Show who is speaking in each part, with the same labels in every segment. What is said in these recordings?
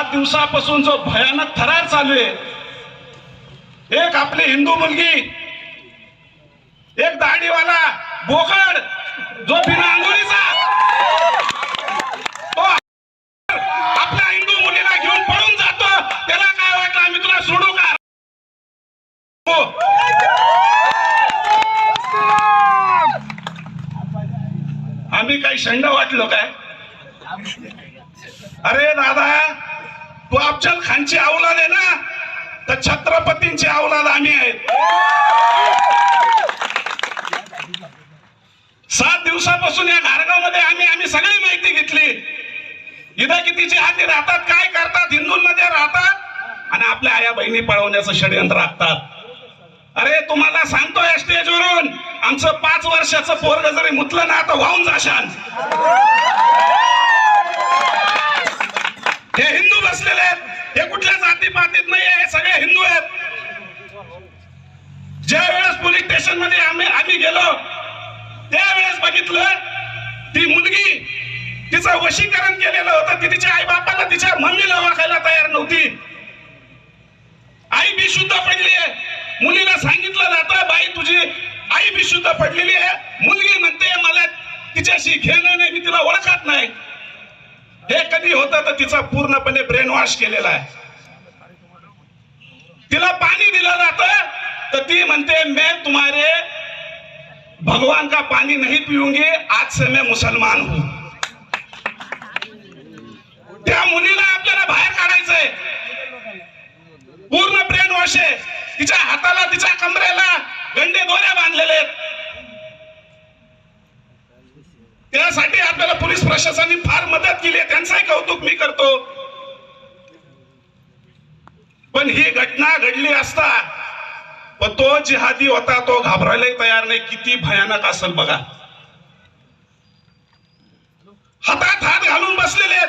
Speaker 1: सात दिवसापासून जो भयानक थरार चालू आहे एक आपली हिंदू मुलगी एक दाढीवाला बोकड जो बिना आंघोळीचा तो आपल्या हिंदू मुलीला घेऊन पळून जातो. त्याला काय वाटलं आम्ही तुला सोडू का? आम्ही काही शंड वाटलो काय? अरे दादा तू अफजल खानची औलाद आहे ना? तर छत्रपतींची औलाद आम्ही आहेत. सात दिवसापासून या घारगावमध्ये आम्ही आम्ही सगळी माहिती घेतली. इथं कितीची हाती राहतात काय करतात हिंदूंमध्ये राहतात आणि आपल्या आया बहिणी पळवण्याचं षडयंत्र आखतात. अरे तुम्हाला सांगतो या स्टेजवरून आमचं पाच वर्षाचं पोरग जरी मुतलं ना तर वाहून जाशान. हे हिंदू बसलेले आहेत. हे कुठल्या जातीपातीत नाही हे सगळे हिंदू आहेत. ज्या वेळेस पोलीस स्टेशनमध्ये आम्ही आम्ही गेलो त्यावेळेस बघितलं ती मुलगी तिचं वशीकरण केलेलं होतं. की तिच्या आई बापाला तिच्या मम्मीला ओळखायला तयार नव्हती. आई बी शुद्ध पडली आहे. मुलीला सांगितलं जातं बाई तुझी आई बी शुद्ध पडलेली आहे. मुलगी म्हणते मला तिच्याशी घेणं नाही मी तिला ओळखत नाही. हे कधी होतं तर तिचा पूर्णपणे ब्रेन वॉश केलेला आहे. तिला पाणी दिलं जातं तर ती म्हणते मैं तुम्हारे भगवान का पानी नहीं पीऊंगी आज से मैं मुसलमान हूं त्या मुलीला आपल्याला बाहेर काढायचंय पूर्ण ब्रेन वॉश आहे तिच्या हाताला तिच्या कमरेला गंडे दोऱ्या बांधलेले आहेत त्यासाठी आपल्याला पोलीस प्रशासनाने फार मदत केली त्यांचाही कौतुक मी करतो. पण ही घटना घडली असता पण तो जिहादी होता तो घाबरायलाही तयार नाही. किती भयानक असेल बघा. हातात हात घालून बसलेले आहेत.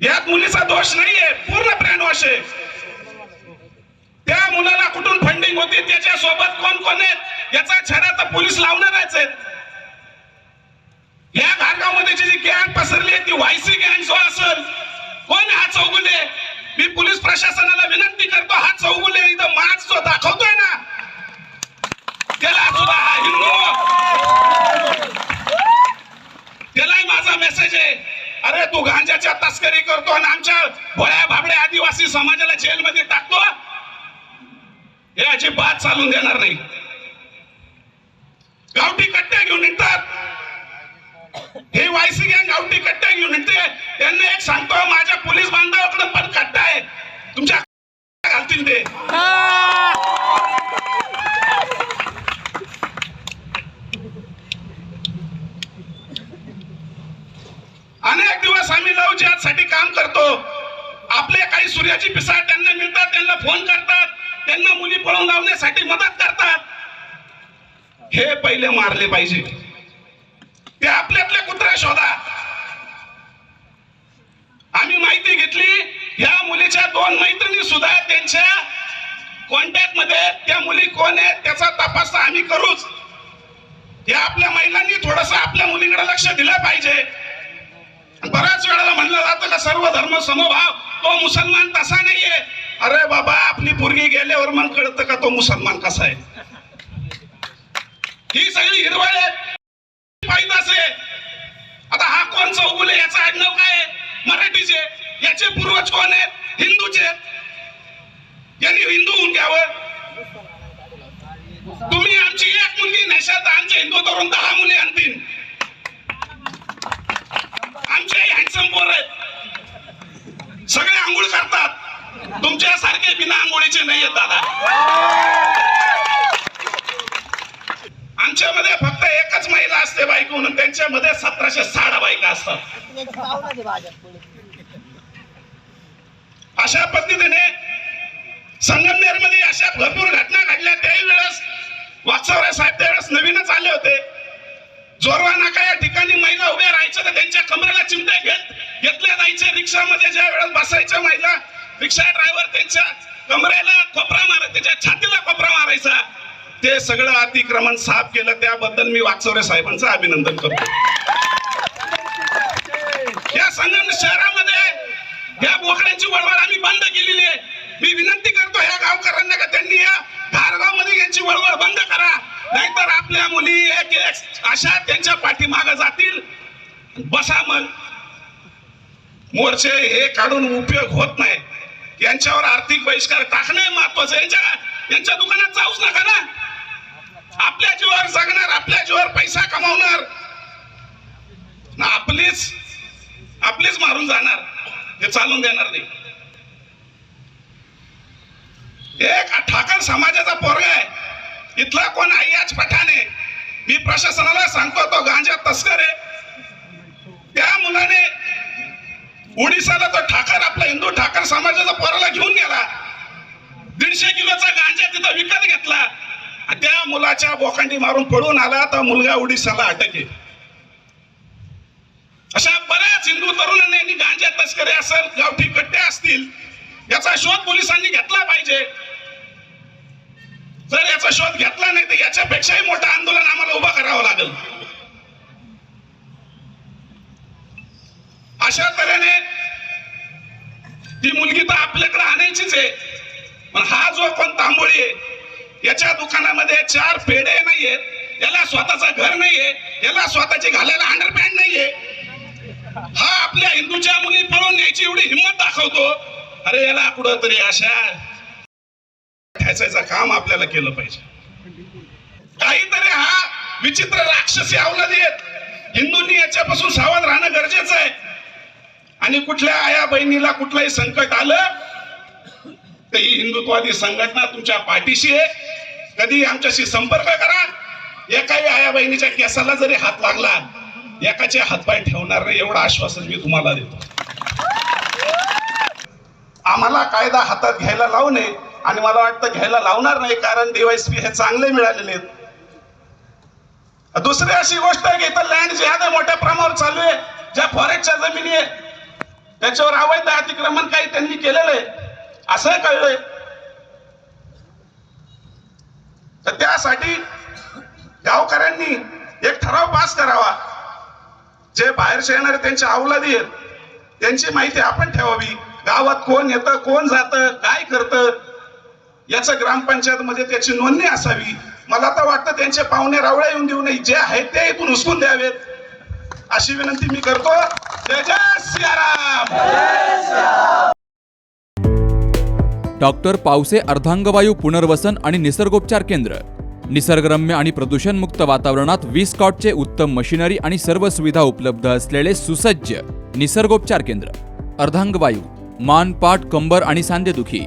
Speaker 1: यात मुलीचा दोष नाहीये. पूर्ण ब्रँड वॉश आहे. त्या मुलाला कुठून फंडिंग होती? त्याच्या सोबत कोण कोण आहेत? याचा छडा तर पोलीस लावणारच आहेत. या भागामध्ये जी गॅंग पसरली आहे ती वायसी गॅंग जो असेल कोण हा चौगुले? मी पोलीस प्रशासनाला विनंती करतो हा चौगुले इथं मार्च जो दाखवतोय ना त्याला सुद्धा हा हिंदू. त्यालाही माझा मेसेज आहे. अरे तू गांजाच्या तस्करी करतो आणि आमच्या भोळ्या भाबड्या आदिवासी समाजाला जेलमध्ये टाकतो. हे अजिबात चालून देणार नाही गावठी कट्ट्या घेऊन निघतात हे वायसी गँग गावठी कट्ट्या घेऊन येते त्यांना एक सांगतो माझ्या पोलीस बांधवाकडे पण कट्टा आहे तुमच्या घालतील ते अनेक दिवस आम्ही साठी काम करतो. आपले काही सूर्याची पिसाळ त्यांना मिळतात त्यांना फोन करतात. त्यांना मुली पळून लावण्यासाठी मदत करतात. हे पहिले मारले पाहिजे. ते आपल्यातले कुत्रे शोधा. आम्ही माहिती घेतली या मुलीच्या दोन मैत्रिणी सुद्धा त्यांच्या. कॉन्टॅक्टमध्ये त्या मुली कोण आहेत त्याचा तपास आम्ही करूच. या आपल्या महिलांनी थोडस आपल्या मुलीकडे लक्ष दिलं पाहिजे. बऱ्याच वेळेला म्हणलं जातं का सर्व धर्म समभाव तो मुसलमान तसा नाहीये. अरे बाबा आपली पोरगी गेल्यावर मग कळतं का तो मुसलमान कसा आहे? ही सगळी हिरवळ आहे. आहे. आता हा कोण चौगुले याचा आडनाव काय मराठीचे याचे पूर्वज कोण आहेत? हिंदूचे यांनी हिंदू होऊन घ्यावं. तुम्ही आमची एक मुलगी नेशात आमचे हिंदू तरुण दहा मुली आणतील. आमचे हँडसम पोर आहेत. सगळे आंघोळ करतात. तुमच्या सारखे बिना आंघोळीचे नाही आहेत दादा. आमच्यामध्ये फक्त एकच महिला असते बायको म्हणून त्यांच्यामध्ये सतराशे साठ बायका असतात. अशा पद्धतीने संगमनेरमध्ये अशा भरपूर घटना घडल्या. त्याही वेळेस वाचवरे साहेब त्यावेळेस नवीनच आले होते. चोरवा नाका या ठिकाणी महिला उभ्या राहायच्या तर त्यांच्या कमरेला चिमटे घेत घेतल्या जायचे रिक्षामध्ये. ज्या वेळेस बसायच्या महिला रिक्षा ड्रायव्हर त्यांच्या कमरेला कोपरा मारायचा त्याच्या छातीला कोपरा मारायचा. ते सगळं अतिक्रमण साफ केलं. त्याबद्दल मी वाचवरे साहेबांचं अभिनंदन करतो. या संगम शहरामध्ये या बोकड्यांची वळवळ आम्ही बंद केलेली आहे. मी विनंती करतो ह्या गावकऱ्यांना का त्यांनी या धारगावमध्ये यांची वळवळ बंद करा. नाहीतर आपल्या मुली एक एक अशा त्यांच्या पाठीमाग जातील. बसा मग. मोर्चे हे काढून उपयोग होत नाही. यांच्यावर आर्थिक बहिष्कार टाकणे महत्वाचं यांच्या यांच्या दुकानात जाऊच नका ना. आपल्या जीवावर जगणार आपल्या जीवावर पैसा कमावणार. ना आपलीच आपलीच मारून जाणार. हे चालून देणार नाही. एक ठाकर समाजाचा पोरगा आहे. इथला कोण आयाच पठाणे? मी प्रशासनाला सांगतो तो गांजा तस्कर आहे. त्या मुलाने ओडिसाला तो ठाकर आपला हिंदू ठाकर समाजाचा पोराला घेऊन गेला. दीडशे किलोचा गांजा तिथं विकत घेतला. त्या मुलाच्या बोकांडी मारून पळून आला तर मुलगा ओडिसाला अटक आहे अशा बऱ्याच हिंदू तरुणांनी गांजा तस्करी असेल गावठी कट्टे असतील याचा शोध पोलिसांनी घेतला पाहिजे. जर याचा शोध घेतला नाही तर याच्यापेक्षाही मोठं आंदोलन आम्हाला उभं करावं लागेल. अशा तऱ्हेने ती मुलगी तर आपल्याकडे आणायचीच आहे. पण हा जो आपण तांबोळी आहे याच्या दुकानामध्ये चार पेढे नाहीयेत याला स्वतःचं घर नाहीये याला स्वतःची घालायला अंडरपॅन्ट नाहीये. हा आपल्या हिंदूच्या मुली पळून न्यायची एवढी हिंमत दाखवतो. अरे याला कुठं तरी अशा ठेचायचं काम आपल्याला केलं पाहिजे. काहीतरी हा विचित्र राक्षसी अवलादी आहेत. हिंदूंनी याच्यापासून सावध राहणं गरजेचं आहे. आणि कुठल्या आया बहिणीला कुठलंही संकट आलं तर ही हिंदुत्वादी संघटना तुमच्या पाठीशी आहे. कधी आमच्याशी संपर्क करा. एकाही आया बहिणीच्या केसाला जरी हात लागला एकाचे हातपाय ठेवणार नाही एवढं आश्वासन मी तुम्हाला देतो. आम्हाला कायदा हातात घ्यायला लावू नये. आणि मला वाटतं घ्यायला लावणार नाही कारण डीवायसपी हे चांगले मिळालेले आहेत. दुसरी अशी गोष्ट आहे की इथं लँड जे आहे मोठ्या प्रमाणावर चालू आहे. ज्या फॉरेस्टच्या जमिनी आहे त्याच्यावर अवैध अतिक्रमण काही त्यांनी केलेलं आहे. असं कळलंय. तर त्यासाठी गावकऱ्यांनी एक ठराव पास करावा. जे बाहेरचे येणारे त्यांचे अवलादी आहेत त्यांची माहिती आपण ठेवावी. गावात कोण येतं कोण जातं काय करतं याचं ग्रामपंचायत मध्ये त्याची नोंदणी असावी. मला तर वाटतं त्यांचे पाहुणे रावळ्या येऊन देऊ नये. जे आहेत ते इथून उचकून द्यावेत. अशी विनंती मी करतो. जय जय सियाराम!
Speaker 2: डॉक्टर पावसे अर्धांगवायू पुनर्वसन आणि निसर्गोपचार केंद्र. निसर्गरम्य आणि प्रदूषणमुक्त वातावरणात वीस कॉटचे उत्तम मशिनरी आणि सर्व सुविधा उपलब्ध असलेले सुसज्ज निसर्गोपचार केंद्र. अर्धांगवायू मान पाठ कंबर आणि सांधेदुखी.